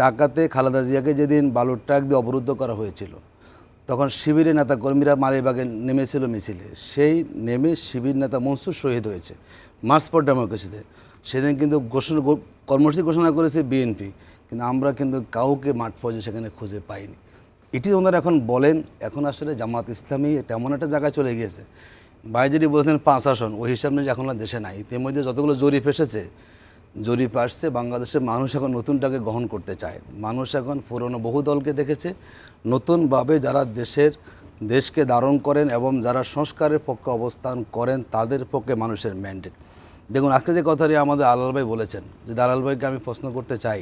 ঢাকাতে খালেদা জিয়াকে যেদিন বালুর ট্রাক দিয়ে অবরুদ্ধ করা হয়েছিল, তখন শিবিরের নেতা কর্মীরা মালিবাগে নেমেছিল মিছিলে। সেই নেমে শিবির নেতা মনসুর শহীদ হয়েছে মার্চ ফর ডেমোক্রেসিতে সেদিন কিন্তু ঘোষণা কর্মসূচি ঘোষণা করেছে বিএনপি, কিন্তু আমরা কিন্তু কাউকে মাঠ পর্যায়ে সেখানে খুঁজে পাইনি। এটি ওনারা এখন বলেন, এখন আসলে জামাত ইসলামী তেমন একটা জায়গায় চলে গিয়েছে। বাইজেরি বলছেন, পাঁচ আসন, ওই হিসাব নিয়ে এখন আর দেশে নাই। ইতিমধ্যে যতগুলো জরিপ এসেছে জরিপ আসছে, বাংলাদেশের মানুষ এখন নতুনটাকে গ্রহণ করতে চায়। মানুষ এখন পুরনো বহু দলকে দেখেছে। নতুনভাবে যারা দেশের, দেশকে ধারণ করেন এবং যারা সংস্কারের পক্ষে অবস্থান করেন, তাদের পক্ষে মানুষের ম্যান্ডেট দেখুন, আজকে যে কথাটি আমাদের আলাল ভাই বলেছেন, যে আলাল ভাইকে আমি প্রশ্ন করতে চাই,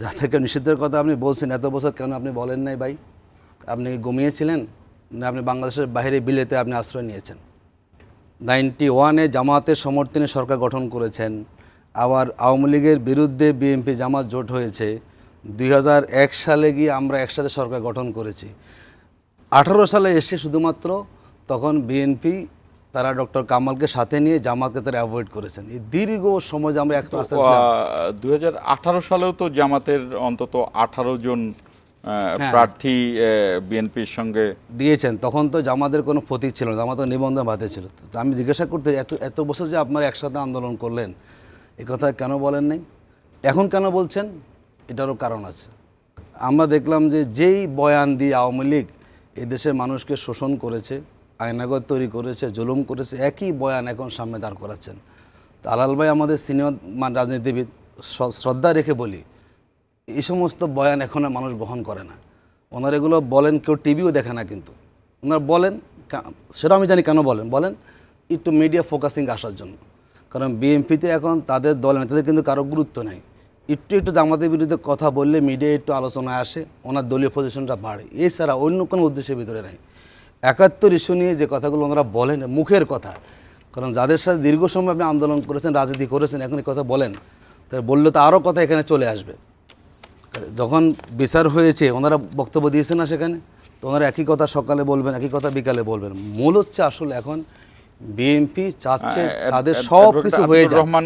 যা থেকে নিষিদ্ধের কথা আপনি বলছেন, এত বছর কেন আপনি বলেন নাই ভাই? আপনি ঘুমিয়েছিলেন? না, আপনি বাংলাদেশের বাইরে বিলেতে আপনি আশ্রয় নিয়েছেন। নাইনটি ওয়ানে জামাতের সমর্থনে সরকার গঠন করেছেন। আবার আওয়ামী লীগের বিরুদ্ধে বিএনপি জামাত জোট হয়েছে। দুই হাজার এক সালে গিয়ে আমরা একসাথে সরকার গঠন করেছি। আঠারো সালে এসে শুধুমাত্র তখন বিএনপি তারা ডক্টর কামালকে সাথে নিয়ে জামাতকে তারা অ্যাভয়েড করেছেন। এই দীর্ঘ সময় যে আমরা এক দুই হাজার আঠারো সালেও তো জামাতের অন্তত আঠারো জন হ্যাঁ। প্রার্থী বিএনপির সঙ্গে দিয়েছেন। তখন তো জামাতের কোনো প্রতীক ছিল না জামাতের নিবন্ধন বাদে ছিল। তো আমি জিজ্ঞাসা করতে এত এত বছর যে আপনারা একসাথে আন্দোলন করলেন এ কথা কেন বলেন নাই? এখন কেন বলছেন? এটারও কারণ আছে। আমরা দেখলাম যে যেই বয়ান দিয়ে আওয়ামী লীগ এই দেশের মানুষকে শোষণ করেছে, আয়নাগর তৈরি করেছে, জুলুম করেছে, একই বয়ান এখন সামনে দাঁড় করাচ্ছেন। তো আলাল ভাই আমাদের সিনিয়র রাজনীতিবিদ শ্রদ্ধা রেখে বলি, এই সমস্ত বয়ান এখন মানুষ গ্রহণ করে না। ওনারা এগুলো বলেন, কেউ টিভিও দেখে না কিন্তু। ওনারা বলেন সেটা আমি জানি কেন বলেন? বলেন, একটু মিডিয়া ফোকাসিং আসার জন্য। কারণ বিএনপিতে এখন তাদের দল নেতাদের কিন্তু কারও গুরুত্ব নেই। একটু একটু জামাতের বিরুদ্ধে কথা বললে মিডিয়া একটু আলোচনায় আসে, ওনার দলীয় পজিশনটা বাড়ে। এছাড়া অন্য কোনো উদ্দেশ্যের ভিতরে নাই। একাত্তর ইস্যু নিয়ে যে কথাগুলো ওনারা বলেন, মুখের কথা। কারণ যাদের সাথে দীর্ঘ সময় আপনি আন্দোলন করেছেন, রাজনীতি করেছেন, এখন এই কথা বলেন তাই বললে তো আরও কথা এখানে চলে আসবে। যখন বিচার হয়েছে, ওনারা বক্তব্য দিয়েছেন না সেখানে, তো ওনারা একই কথা সকালে বলবেন, একই কথা বিকালে বলবেন। মূল হচ্ছে আসলে এখন বিএনপি চাচ্ছে তাদের সব কিছু হয়ে যায় রহমান